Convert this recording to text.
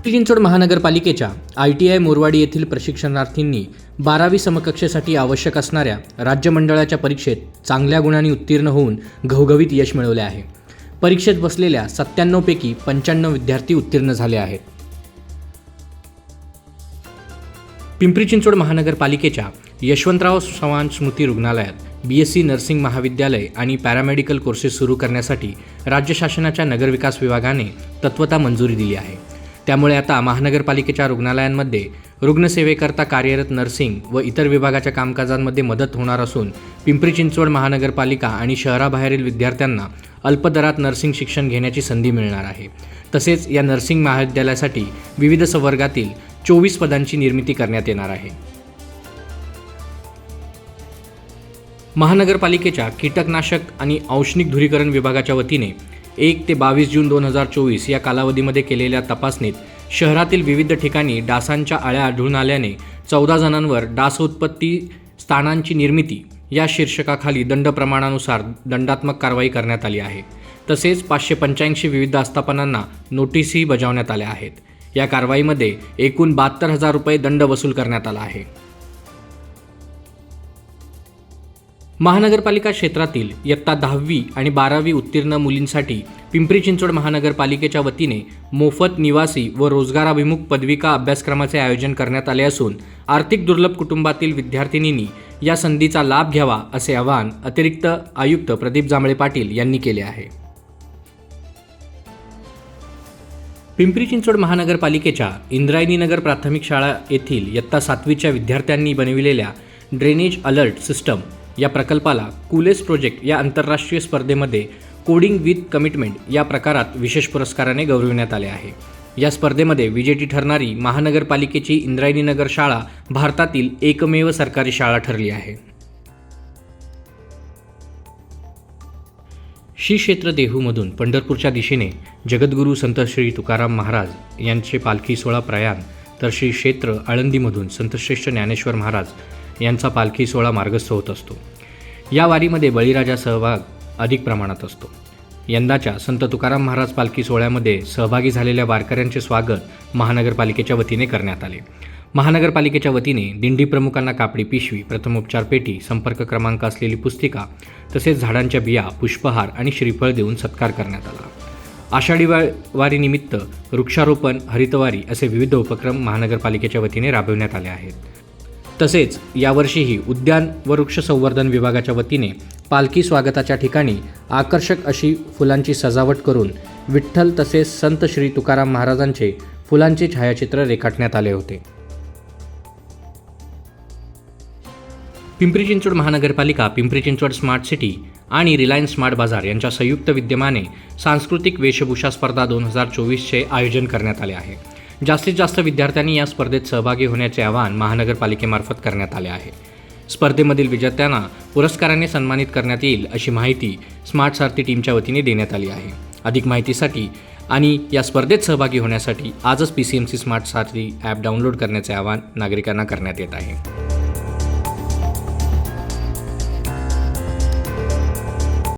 पिंपरी चिंचवड महानगरपालिकेच्या I T I Morwadi येथील प्रशिक्षणार्थींनी बारावी समकक्षेसाठी आवश्यक असणाऱ्या राज्य मंडळाच्या परीक्षेत चांगल्या गुणांनी उत्तीर्ण होऊन घवघवीत यश मिळवले आहे. परीक्षेत बसलेल्या सत्त्याण्णवपैकी पंच्याण्णव विद्यार्थी उत्तीर्ण झाले आहेत. पिंपरी चिंचवड महानगरपालिकेच्या यशवंतराव चव्हाण स्मृती रुग्णालयात बी एस सी नर्सिंग महाविद्यालय आणि पॅरामेडिकल कोर्सेस सुरू करण्यासाठी राज्य शासनाच्या नगरविकास विभागाने तत्वता मंजुरी दिली आहे. त्यामुळे आता महानगरपालिकेच्या रुग्णालयांमध्ये रुग्णसेवेकरता कार्यरत नर्सिंग व इतर विभागाच्या कामकाजांमध्ये मदत होणार असून पिंपरी चिंचवड महानगरपालिका आणि शहराबाहेरील विद्यार्थ्यांना अल्पदरात नर्सिंग शिक्षण घेण्याची संधी मिळणार आहे. तसेच या नर्सिंग महाविद्यालयासाठी विविध संवर्गातील चोवीस पदांची निर्मिती करण्यात येणार आहे. महानगरपालिकेच्या कीटकनाशक आणि औष्णिक धुरीकरण विभागाच्या वतीने एक ते बावीस जून दोन हजार चोवीस या कालावधीमध्ये केलेल्या तपासणीत शहरातील विविध ठिकाणी डासांच्या आळ्या आढळून आल्याने चौदा जणांवर डास उत्पत्ती स्थानांची निर्मिती या शीर्षकाखाली दंड प्रमाणानुसार दंडात्मक कारवाई करण्यात आली आहे. तसेच पाचशे पंच्याऐंशी विविध आस्थापनांना नोटीसही बजावण्यात आल्या आहेत. या कारवाईमध्ये एकूण बहात्तर हजार रुपये दंड वसूल करण्यात आला आहे. महानगरपालिका क्षेत्रातील इयत्ता दहावी आणि बारावी उत्तीर्ण मुलींसाठी पिंपरी चिंचवड महानगरपालिकेच्या वतीने मोफत निवासी व रोजगाराभिमुख पदविका अभ्यासक्रमाचे आयोजन करण्यात आले असून आर्थिक दुर्लभ कुटुंबातील विद्यार्थिनींनी या संधीचा लाभ घ्यावा असे आवाहन अतिरिक्त आयुक्त प्रदीप जांभळे पाटील यांनी केले आहे. पिंपरी चिंचवड महानगरपालिकेच्या इंद्रायणीनगर प्राथमिक शाळा येथील इयत्ता सातवीच्या विद्यार्थ्यांनी बनविलेल्या ड्रेनेज अलर्ट सिस्टम या प्रकल्पाला कुलेस प्रोजेक्ट या आंतरराष्ट्रीय स्पर्धेमध्ये कोडिंग विथ कमिटमेंट या प्रकारात विशेष पुरस्काराने गौरविण्यात आले आहे. या स्पर्धेमध्ये विजेती ठरणारी महानगरपालिकेची इंद्रायणीनगर शाळा भारतातील एकमेव सरकारी शाळा ठरली आहे. श्री क्षेत्र देहूमधून पंढरपूरच्या दिशेने जगद्गुरू संत श्री तुकाराम महाराज यांचे पालखी सोहळा प्रयाण तर श्री क्षेत्र आळंदीमधून संतश्रेष्ठ ज्ञानेश्वर महाराज यांचा पालखी सोहळा मार्गस्थ होत असतो. या वारीमध्ये बळीराजा सहभाग अधिक प्रमाणात असतो. यंदाच्या संत तुकाराम महाराज पालखी सोहळ्यामध्ये सहभागी झालेल्या वारकऱ्यांचे स्वागत महानगरपालिकेच्या वतीने करण्यात आले. महानगरपालिकेच्या वतीने दिंडी प्रमुखांना कापडी पिशवी प्रथमोपचार पेटी संपर्क क्रमांक असलेली पुस्तिका तसेच झाडांच्या बिया पुष्पहार आणि श्रीफळ देऊन सत्कार करण्यात आला. आषाढी वारीनिमित्त वृक्षारोपण हरितवारी असे विविध उपक्रम महानगरपालिकेच्या वतीने राबविण्यात आले आहेत. तसेच यावर्षीही उद्यान व वृक्ष संवर्धन विभागाच्या वतीने पालखी स्वागताच्या ठिकाणी आकर्षक अशी फुलांची सजावट करून विठ्ठल तसेच संत श्री तुकाराम महाराजांचे फुलांचे छायाचित्र रेखाटण्यात आले होते. पिंपरी चिंचवड महानगरपालिका पिंपरी चिंचवड स्मार्ट सिटी आणि रिलायन्स स्मार्ट बाजार यांच्या संयुक्त विद्यमाने सांस्कृतिक वेशभूषा स्पर्धा दोन हजार चोवीसचे आयोजन करण्यात आले आहे. जास्तीत जास्त विद्यार्थ्यांनी या स्पर्धेत सहभागी होण्याचे आवाहन महानगरपालिकेमार्फत करण्यात आले आहे. स्पर्धेमधील विजेत्यांना पुरस्काराने सन्मानित करण्यात येईल अशी माहिती स्मार्ट सारथी टीमच्या वतीने देण्यात आली आहे. अधिक माहितीसाठी आणि या स्पर्धेत सहभागी होण्यासाठी आजच P C M C smart Sarathi app download करण्याचे आवाहन नागरिकांना करण्यात येत आहे.